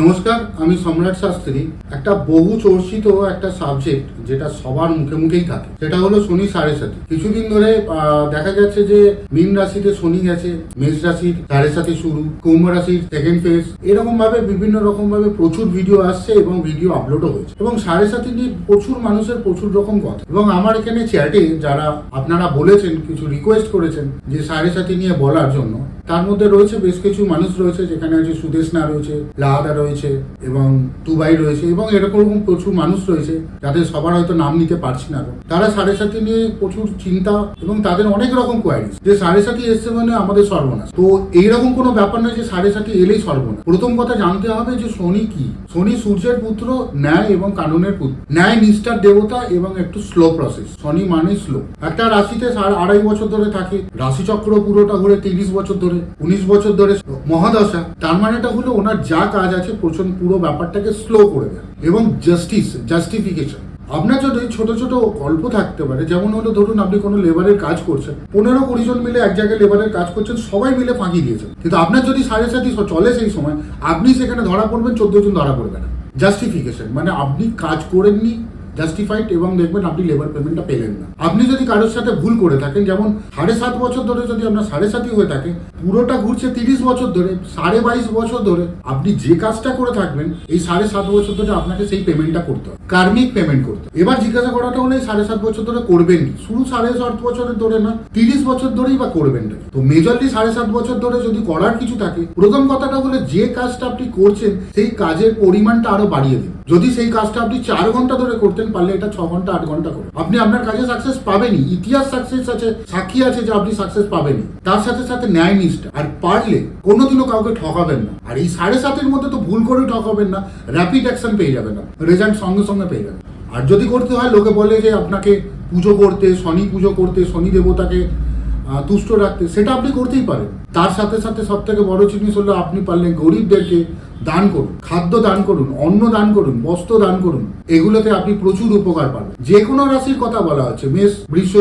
নমস্কার, আমি সম্রাট শাস্ত্রী। একটা বহু চর্চিত একটা সাবজেক্ট যেটা সবার মুখে মুখেই থাকে, সেটা হলো শনি সাড়ে সাথে কিছুদিন ধরে দেখা যাচ্ছে যে মীন রাশিতে শনি গেছে, মেষ রাশির সাড়ে সাথে শুরু, কুম্ভ রাশির সেকেন্ড ফেজ এরকম ভাবে বিভিন্ন রকম ভাবে প্রচুর ভিডিও আসছে এবং ভিডিও আপলোডও হয়েছে। এবং সাড়ে সাথে নিয়ে প্রচুর মানুষের প্রচুর রকম কথা। এবং আমার এখানে চ্যাটে যারা আপনারা বলেছেন, কিছু রিকোয়েস্ট করেছেন যে সাড়ে সাথে নিয়ে বলার জন্য, তার মধ্যে রয়েছে বেশ কিছু মানুষ রয়েছে, যেখানে আছে সুদেশনা রয়েছে, লাহাদা রয়েছে এবং দুবাই রয়েছে এবং এরকম প্রচুর মানুষ রয়েছে যাদের সবার হয়তো নাম নিতে পারছি না তারা সাড়ে সাথে নিয়ে প্রচুর চিন্তা এবং তাদের অনেক রকম কোয়ারিজ যে সাড়ে সাথে এসছে মানে আমাদের সর্বনাশ। তো এইরকম কোনো ব্যাপার নয় যে সাড়ে সাথে এলেই সর্বনাশ। প্রথম কথা জানতে হবে যে শনি কি? শনি সূর্যের পুত্র, ন্যায় এবং কানুনের পুত্র। ন্যায় নিষ্ঠার দেবতা এবং একটু স্লো প্রসেস শনি মানে স্লো একটা রাশিতে আড়াই বছর ধরে থাকে। রাশিচক্র পুরোটা ঘুরে তিরিশ বছর ধরে, উনিশ বছর ধরে মহাদশা। তার মানেটা হলো ওনার যা কাজ আছে প্রচণ্ড, পুরো ব্যাপারটাকে স্লো করে দেয়। এবং জাস্টিস জাস্টিফিকেশন আপনার যদি ছোট ছোট গল্প থাকতে পারে, যেমন হলো ধরুন আপনি কোনো লেবারের কাজ করছেন, পনেরো কুড়ি জন মিলে এক জায়গায় লেবারের কাজ করছেন, সবাই মিলে ফাঁকি দিয়েছেন। কিন্তু আপনার যদি সাড়ে সাতই চলে সেই সময়, আপনি সেখানে ধরা পড়বেন, চোদ্দ জন ধরা পড়বে না। জাস্টিফিকেশন মানে আপনি কাজ করেননি জাস্টিফাইড এবং দেখবেন আপনি লেবার পেমেন্টটা পেলেন না। আপনি যদি কারোর সাথে ভুল করে থাকেন, যেমন সাড়ে সাত বছর ধরে যদি আপনার সাড়ে সাতই হয়ে থাকে, পুরোটা ঘুরছে তিরিশ বছর ধরে, সাড়ে বাইশ বছর ধরে, আপনি যে কাজটা করে থাকবেন, এই সাড়ে সাত বছর ধরে আপনাকে সেই পেমেন্টটা করতে হবে, কার্মিক পেমেন্ট করতে। এবার জিজ্ঞাসা করাটা হলো সাড়ে সাত বছর ধরে করবেন শুরু সাড়ে সাত বছরের ধরে না, তিরিশ বছর ধরেই বা করবেন না তো মেজরলি সাড়ে সাত বছর ধরে যদি করার কিছু থাকে, প্রথম কথাটা হলে যে কাজটা আপনি করছেন, সেই কাজের পরিমাণটা আরও বাড়িয়ে দিন। যদি সেই কাজটা আপনি চার ঘণ্টা ধরে করতেন পারলে এটা ছ ঘণ্টা, আট ঘণ্টা করুন আপনি আপনার কাজে সাকসেস পাবেনই। ইতিহাস সাকসেস আছে, সাক্ষী আছে যে আপনি সাকসেস পাবেনই। তার সাথে সাথে ন্যায় নিষ্ঠা। আর পারলে কোনোদিনও কাউকে ঠকাবেন না। আর এই সাড়ে সাতের মধ্যে তো ভুল করে ঠকাবেন না র্যাপিড অ্যাকশন পেয়ে যাবেন না রেজাল্ট সঙ্গে সঙ্গে পেয়ে যাবেন। আর যদি করতে হয়, লোকে বলে যে আপনাকে পুজো করতে, শনি পুজো করতে, শনি দেবতাকে তুষ্ট রাখতে, সেটা আপনি করতেই পারেন। তার সাথে সাথে সব থেকে বড় জিনিস হলো আপনি পারলেন গরিবদেরকে দান করুন, খাদ্য দান করুন, অন্ন দান করুন, বস্ত্র দান করুন। এগুলোতে আপনি প্রচুর উপকার পাবেন। যে কোনো রাশির কথা বলা হচ্ছে, মেষ, বৃষ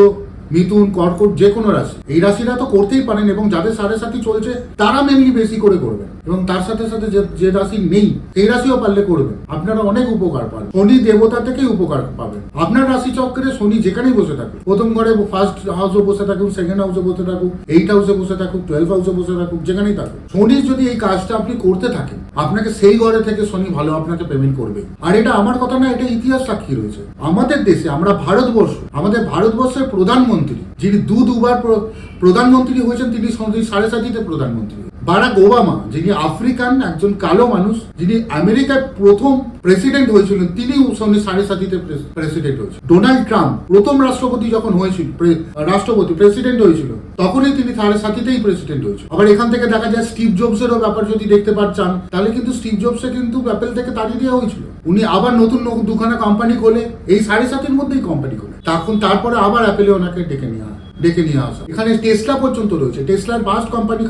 মিথুন, কর্কট যে কোনো রাশি। এই রাশিরা তো করতেই পারেন এবং যাদের সাড়ে সাথী চলছে, তারা মেনলি বেশি করে করবেন। এবং তার সাথে সাথে যে রাশি নেই, সেই রাশিও পারলে করবেন। আপনারা অনেক উপকার পাবেন। শনি দেবতা থেকেই উপকার পাবেন। আপনার রাশি চক্রে শনি যেখানেই বসে থাকুক, প্রথম ঘরে ফার্স্ট হাউসে বসে থাকুক সেকেন্ড হাউসে বসে থাকুক এইট হাউসে বসে থাকুক টুয়েলভ হাউসে বসে থাকুক, যেখানেই থাকুক। শনি যদি এই কাজটা আপনি করতে থাকেন, আপনাকে সেই ঘরে থেকে শনি ভালো আপনাকে পেমেন্ট করবে। আর এটা আমার কথা না, এটা ইতিহাস সাক্ষী রয়েছে। আমাদের দেশে আমরা ভারতবর্ষ, আমাদের ভারতবর্ষের প্রধানমন্ত্রী যিনি দু দুবার প্র- প্রধানমন্ত্রী হয়েছেন তিনি সাড়ে সাতিতে প্রধানমন্ত্রী বারাক ওবামা, যিনি আফ্রিকান, একজন কালো মানুষ, যিনি আমেরিকার প্রথম প্রেসিডেন্ট হয়েছিলেন, তিনি সঙ্গে সাড়ে সাতিতে প্রেসিডেন্ট হয়েছিল ডোনাল্ড ট্রাম্প প্রথম রাষ্ট্রপতি যখন হয়েছিল রাষ্ট্রপতি প্রেসিডেন্ট হয়েছিল, তখনই তিনি সাড়ে সাতিতেই প্রেসিডেন্ট হয়েছিল আবার এখান থেকে দেখা যায় স্টিভ জবসেরও ব্যাপার যদি দেখতে পাচ্ছেন তাহলে কিন্তু স্টিভ জবসে কিন্তু অ্যাপেল থেকে তাড়িয়ে দেওয়া হয়েছিল। উনি আবার নতুন দুখানা কোম্পানি খোলে, এই সাড়ে সাতের মধ্যেই কোম্পানি খোলে। তখন তারপরে আবার অ্যাপেলে ওনাকে ডেকে নিয়ে আসে ডেকে নিয়ে আসা। এখানে টেসলা পর্যন্ত রয়েছে। টেসলার ফার্স্ট কোম্পানি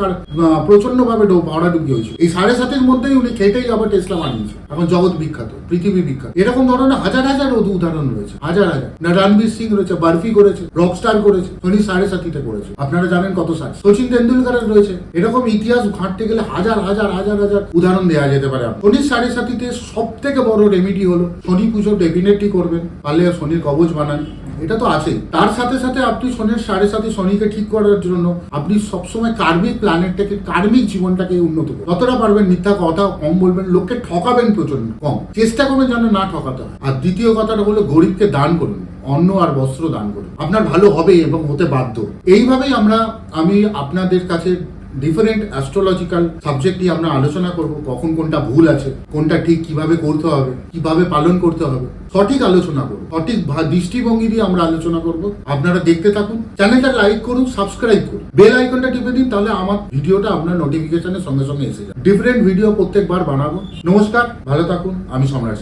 প্রচণ্ড ভাবে ভাড়া ডুবি হয়েছিল। এই সাড়ে সাতের মধ্যেই উনি খেটেই আবার টেসলা বানিয়েছে। এখন জগৎ বিখ্যাত, পৃথিবী বিখ্যাত। এরকম ধরনের হাজার হাজার উদাহরণ রয়েছে। হাজার হাজার। না রণবীর সিং রয়েছে, বার্ফি করেছে রকস্টার করেছে উনি সাড়ে সাতিতে করেছে। আপনারা জানেন কত সাল সচিন তেন্ডুলকারের রয়েছে। এরকম ইতিহাস ঘাঁটতে গেলে হাজার হাজার হাজার হাজার উদাহরণ দেওয়া যেতে পারে। শনির সাড়ে সাতিতে সব থেকে বড় রেমিডি হলো, শনি পুজো ডেফিনেটলি করবেন। পারলে শনির কবচ বানান। এটা তো আছেই। তার সাথে সাথে আপনি শনির সাড়ে সাথে শনিকে ঠিক করার জন্য আপনি সবসময় কার্মিক প্ল্যানেটটাকে কার্মিক জীবনটাকে উন্নত করুন। যতটা পারবেন মিথ্যা কথা কম বলবেন, লোককে ঠকাবেন প্রচণ্ড কম। চেষ্টা করবেন যেন না ঠকাতে হয়। আর দ্বিতীয় কথাটা হলো গরিবকে দান করুন, অন্ন আর বস্ত্র দান করুন। আপনার ভালো হবে এবং হতে বাধ্য। এইভাবেই আমরা, আমি আপনাদের কাছে ডিফারেন্ট অ্যাস্ট্রোলজিক্যাল সাবজেক্ট নিয়ে আমরা আলোচনা করব, কখন কোনটা ভুল আছে, কোনটা ঠিক কীভাবে করতে হবে, কীভাবে পালন করতে হবে, সঠিক আলোচনা করব। সঠিক দৃষ্টিভঙ্গি দিয়ে আমরা আলোচনা করব। আপনারা দেখতে থাকুন, চ্যানেলটা লাইক করুন, সাবস্ক্রাইব করুন। বেল আইকনটা টিপে দিন, তাহলে আমার ভিডিওটা আপনার নোটিফিকেশনের সঙ্গে সঙ্গে এসে যাবে। ডিফারেন্ট ভিডিও প্রত্যেকবার বানাবো। নমস্কার, ভালো থাকুন, আমি সম্রাট।